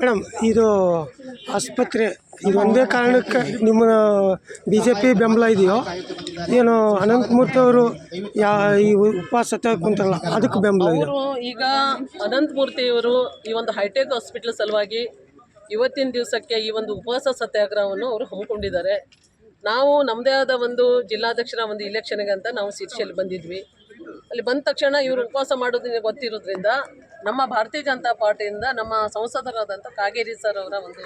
Madam ಇದು ಆಸ್ಪತ್ರೆ ಇದು ಒಂದೇ ಕಾರಣಕ್ಕೆ ನಿಮ್ಮ ಬಿ ಜೆ ಪಿ ಬೆಂಬಲ ಇದೆಯೋ? ಏನು ಅನಂತಮೂರ್ತಿ ಅವರು ಯಾ ಈ ಉಪವಾಸ ಕುಂತಾರಲ್ಲ ಅದಕ್ಕೆ ಬೆಂಬಲ ಇದೆ ಅವರು ಈಗ ಅನಂತಮೂರ್ತಿಯವರು ಈ ಒಂದು ಹೈಟೆಕ್ ಹಾಸ್ಪಿಟ್ಲ್ ಸಲುವಾಗಿ ಇವತ್ತಿನ ದಿವಸಕ್ಕೆ ಈ ಒಂದು ಉಪವಾಸ ಸತ್ಯಾಗ್ರಹವನ್ನು ಅವರು ಹಮ್ಮಿಕೊಂಡಿದ್ದಾರೆ. ನಾವು ನಮ್ಮದೇ ಆದ ಒಂದು ಜಿಲ್ಲಾಧ್ಯಕ್ಷರ ಒಂದು ಇಲೆಕ್ಷನ್ಗೆ ಅಂತ ನಾವು ಶಿರ್ಷಿಯಲ್ಲಿ ಬಂದಿದ್ವಿ. ಅಲ್ಲಿ ಬಂದ ತಕ್ಷಣ ಇವರು ಉಪವಾಸ ಮಾಡೋದನ್ನ ಗೊತ್ತಿರೋದ್ರಿಂದ ನಮ್ಮ ಭಾರತೀಯ ಜನತಾ ಪಾರ್ಟಿಯಿಂದ ನಮ್ಮ ಸಂಸದರಾದಂಥ ಕಾಗೇರಿ ಸರ್ ಅವರ ಒಂದು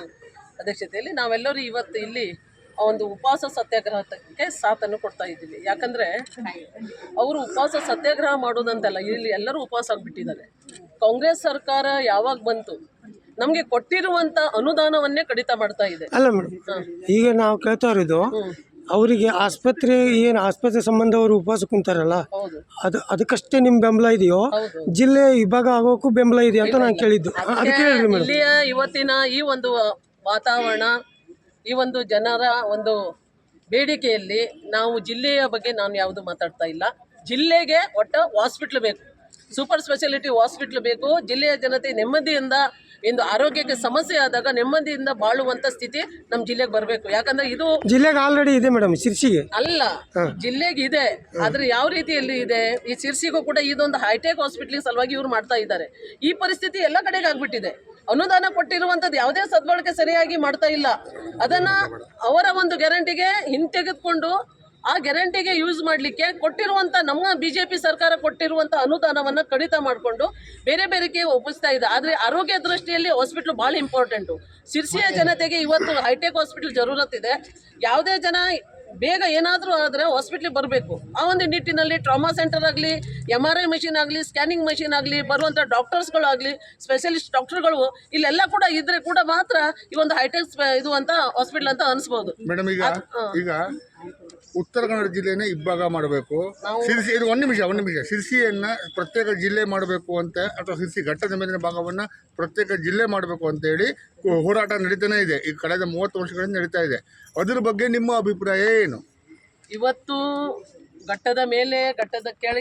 ಅಧ್ಯಕ್ಷತೆಯಲ್ಲಿ ನಾವೆಲ್ಲರೂ ಇವತ್ತು ಇಲ್ಲಿ ಆ ಒಂದು ಉಪವಾಸ ಸತ್ಯಾಗ್ರಹಕ್ಕೆ ಸಾಥನ್ನು ಕೊಡ್ತಾ ಇದ್ದೀವಿ. ಯಾಕಂದರೆ ಅವರು ಉಪವಾಸ ಸತ್ಯಾಗ್ರಹ ಮಾಡೋದಂತಲ್ಲ ಇಲ್ಲಿ ಎಲ್ಲರೂ ಉಪವಾಸ ಆಗಿಬಿಟ್ಟಿದ್ದಾರೆ. ಕಾಂಗ್ರೆಸ್ ಸರ್ಕಾರ ಯಾವಾಗ ಬಂತು ನಮಗೆ ಕೊಟ್ಟಿರುವಂಥ ಅನುದಾನವನ್ನೇ ಕಡಿತ ಮಾಡ್ತಾ ಇದೆ. ಅಲ್ಲ ಮೇಡಮ್ ಈಗ ನಾವು ಕೇಳ್ತಾ ಇರೋದು ಅವರಿಗೆ ಆಸ್ಪತ್ರೆ ಏನು ಆಸ್ಪತ್ರೆ ಸಂಬಂಧ ಅವರು ಉಪವಾಸ ಕುಂತಾರಲ್ಲ ಅದು ಅದಕ್ಕಷ್ಟೇ ನಿಮ್ಮ ಬೆಂಬಲ ಇದೆಯೋ? ಜಿಲ್ಲೆ ವಿಭಾಗ ಆಗೋಕ್ಕೂ ಬೆಂಬಲ ಇದೆ ಅಂತ ನಾನು ಕೇಳಿದ್ದು. ಅದಕ್ಕೆ ಹೇಳ್ರಿ ಮೇಡಮ್. ಇಲ್ಲಿಯ ಇವತ್ತಿನ ಈ ಒಂದು ವಾತಾವರಣ ಈ ಒಂದು ಜನರ ಒಂದು ಬೇಡಿಕೆಯಲ್ಲಿ ನಾವು ಜಿಲ್ಲೆಯ ಬಗ್ಗೆ ನಾನು ಯಾವುದು ಮಾತಾಡ್ತಾ ಇಲ್ಲ. ಜಿಲ್ಲೆಗೆ ಒಟ್ಟು ಹಾಸ್ಪಿಟ್ಲ್ ಬೇಕು. ಸೂಪರ್ ಸ್ಪೆಷಾಲಿಟಿ ಹಾಸ್ಪಿಟ್ಲ್ ಬೇಕು. ಜಿಲ್ಲೆಯ ಜನತೆ ನೆಮ್ಮದಿಯಿಂದ ಒಂದು ಆರೋಗ್ಯಕ್ಕೆ ಸಮಸ್ಯೆ ಆದಾಗ ನೆಮ್ಮದಿಯಿಂದ ಬಾಳುವಂತ ಸ್ಥಿತಿ ನಮ್ಮ ಜಿಲ್ಲೆಗೆ ಬರಬೇಕು. ಯಾಕಂದ್ರೆ ಇದು ಜಿಲ್ಲೆಗೆ ಆಲ್ರೆಡಿ ಇದೆ ಮೇಡಮ್ ಶಿರ್ಸಿಗೆ. ಅಲ್ಲ ಜಿಲ್ಲೆಗೆ ಇದೆ ಆದ್ರೆ ಯಾವ ರೀತಿಯಲ್ಲಿ ಇದೆ? ಈ ಸಿರ್ಸಿಗೂ ಕೂಡ ಇದೊಂದು ಹೈಟೆಕ್ ಹಾಸ್ಪಿಟ್ಲಿಗೆ ಸಲುವಾಗಿ ಇವ್ರು ಮಾಡ್ತಾ ಇದ್ದಾರೆ. ಈ ಪರಿಸ್ಥಿತಿ ಎಲ್ಲ ಕಡೆಗೆ ಆಗ್ಬಿಟ್ಟಿದೆ. ಅನುದಾನ ಕೊಟ್ಟಿರುವಂತದ್ದು ಯಾವುದೇ ಸದ್ಬಳಕೆ ಸರಿಯಾಗಿ ಮಾಡ್ತಾ ಇಲ್ಲ. ಅದನ್ನ ಅವರ ಒಂದು ಗ್ಯಾರಂಟಿಗೆ ಹಿಂತೆಗೆದುಕೊಂಡು ಆ ಗ್ಯಾರಂಟಿಗೆ ಯೂಸ್ ಮಾಡಲಿಕ್ಕೆ ಕೊಟ್ಟಿರುವಂಥ ನಮ್ಮ ಬಿ ಜೆ ಪಿ ಸರ್ಕಾರ ಕೊಟ್ಟಿರುವಂಥ ಅನುದಾನವನ್ನು ಕಡಿತ ಮಾಡಿಕೊಂಡು ಬೇರೆ ಬೇರೆಗೆ ಒಪ್ಪಿಸ್ತಾ ಇದೆ. ಆದರೆ ಆರೋಗ್ಯ ದೃಷ್ಟಿಯಲ್ಲಿ ಹಾಸ್ಪಿಟ್ಲು ಭಾಳ ಇಂಪಾರ್ಟೆಂಟು ಸಿರ್ಸಿಯ ಜನತೆಗೆ ಇವತ್ತು ಹೈಟೆಕ್ ಹಾಸ್ಪಿಟ್ಲ್ ಜರೂರತ್ ಇದೆ. ಯಾವುದೇ ಜನ ಬೇಗ ಏನಾದರೂ ಆದರೆ ಹಾಸ್ಪಿಟ್ಲಿಗೆ ಬರಬೇಕು. ಆ ಒಂದು ನಿಟ್ಟಿನಲ್ಲಿ ಟ್ರಾಮಾ ಸೆಂಟರ್ ಆಗಲಿ ಎಂ ಆರ್ ಐ ಮೆಷಿನ್ ಆಗಲಿ ಸ್ಕ್ಯಾನಿಂಗ್ ಮೆಷಿನ್ ಆಗಲಿ ಬರುವಂಥ ಡಾಕ್ಟರ್ಸ್ಗಳಾಗಲಿ ಸ್ಪೆಷಲಿಸ್ಟ್ ಡಾಕ್ಟರ್ಗಳು ಇಲ್ಲೆಲ್ಲ ಕೂಡ ಇದ್ರೆ ಕೂಡ ಮಾತ್ರ ಈ ಒಂದು ಹೈಟೆಕ್ ಇದು ಅಂತ ಹಾಸ್ಪಿಟ್ಲ್ ಅಂತ ಅನಿಸ್ಬೋದು. ಮೇಡಮ್ ಈಗ ಈಗ ಉತ್ತರ ಕನ್ನಡ ಜಿಲ್ಲೆನೇ ಇಬ್ಬಾಗ ಮಾಡಬೇಕು. ಸಿರ್ಸಿ ಇದು ಒಂದು ನಿಮಿಷ ಒಂದು ನಿಮಿಷ. ಸಿರ್ಸಿಯನ್ನು ಪ್ರತ್ಯೇಕ ಜಿಲ್ಲೆ ಮಾಡಬೇಕು ಅಂತ ಅಥವಾ ಸಿರ್ಸಿ ಘಟ್ಟದ ಮೇಲಿನ ಭಾಗವನ್ನು ಪ್ರತ್ಯೇಕ ಜಿಲ್ಲೆ ಮಾಡಬೇಕು ಅಂತೇಳಿ ಹೋರಾಟ ನಡೀತಾನೆ ಇದೆ. ಈ ಕಳೆದ ಮೂವತ್ತು ವರ್ಷಗಳಿಂದ ನಡೀತಾ ಇದೆ. ಅದ್ರ ಬಗ್ಗೆ ನಿಮ್ಮ ಅಭಿಪ್ರಾಯ ಏನು? ಇವತ್ತು ಘಟ್ಟದ ಮೇಲೆ ಘಟ್ಟದ ಕೆಳಗೆ